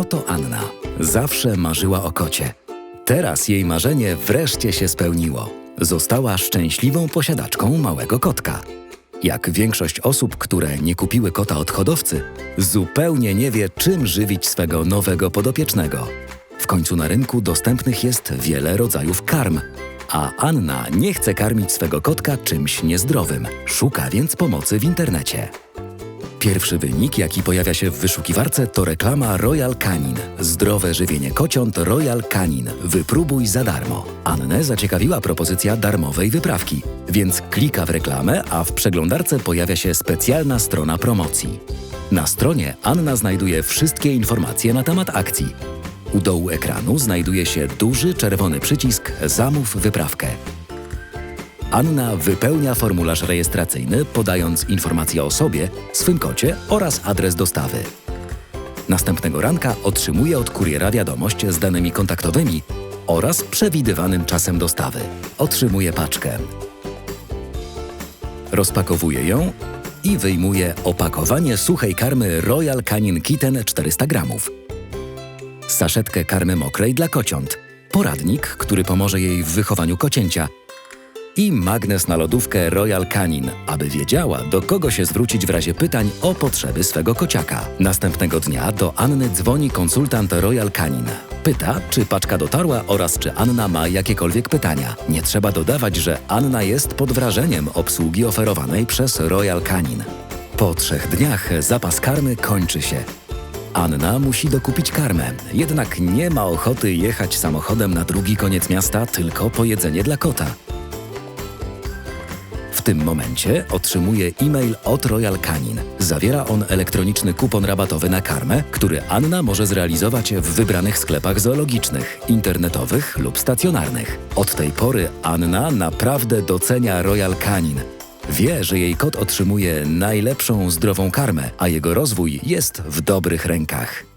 Oto Anna. Zawsze marzyła o kocie. Teraz jej marzenie wreszcie się spełniło. Została szczęśliwą posiadaczką małego kotka. Jak większość osób, które nie kupiły kota od hodowcy, zupełnie nie wie, czym żywić swego nowego podopiecznego. W końcu na rynku dostępnych jest wiele rodzajów karm, a Anna nie chce karmić swego kotka czymś niezdrowym. Szuka więc pomocy w internecie. Pierwszy wynik, jaki pojawia się w wyszukiwarce, to reklama Royal Canin. Zdrowe żywienie kociąt Royal Canin. Wypróbuj za darmo. Annę zaciekawiła propozycja darmowej wyprawki, więc klika w reklamę, a w przeglądarce pojawia się specjalna strona promocji. Na stronie Anna znajduje wszystkie informacje na temat akcji. U dołu ekranu znajduje się duży czerwony przycisk Zamów wyprawkę. Anna wypełnia formularz rejestracyjny, podając informacje o sobie, swym kocie oraz adres dostawy. Następnego ranka otrzymuje od kuriera wiadomość z danymi kontaktowymi oraz przewidywanym czasem dostawy. Otrzymuje paczkę. Rozpakowuje ją i wyjmuje opakowanie suchej karmy Royal Canin Kitten 400 gramów saszetkę karmy mokrej dla kociąt, poradnik, który pomoże jej w wychowaniu kocięcia i magnes na lodówkę Royal Canin, aby wiedziała, do kogo się zwrócić w razie pytań o potrzeby swego kociaka. Następnego dnia do Anny dzwoni konsultant Royal Canin. Pyta, czy paczka dotarła oraz czy Anna ma jakiekolwiek pytania. Nie trzeba dodawać, że Anna jest pod wrażeniem obsługi oferowanej przez Royal Canin. Po trzech dniach zapas karmy kończy się. Anna musi dokupić karmę, jednak nie ma ochoty jechać samochodem na drugi koniec miasta tylko po jedzenie dla kota. Tym momencie otrzymuje e-mail od Royal Canin. Zawiera on elektroniczny kupon rabatowy na karmę, który Anna może zrealizować w wybranych sklepach zoologicznych, internetowych lub stacjonarnych. Od tej pory Anna naprawdę docenia Royal Canin. Wie, że jej kot otrzymuje najlepszą zdrową karmę, a jego rozwój jest w dobrych rękach.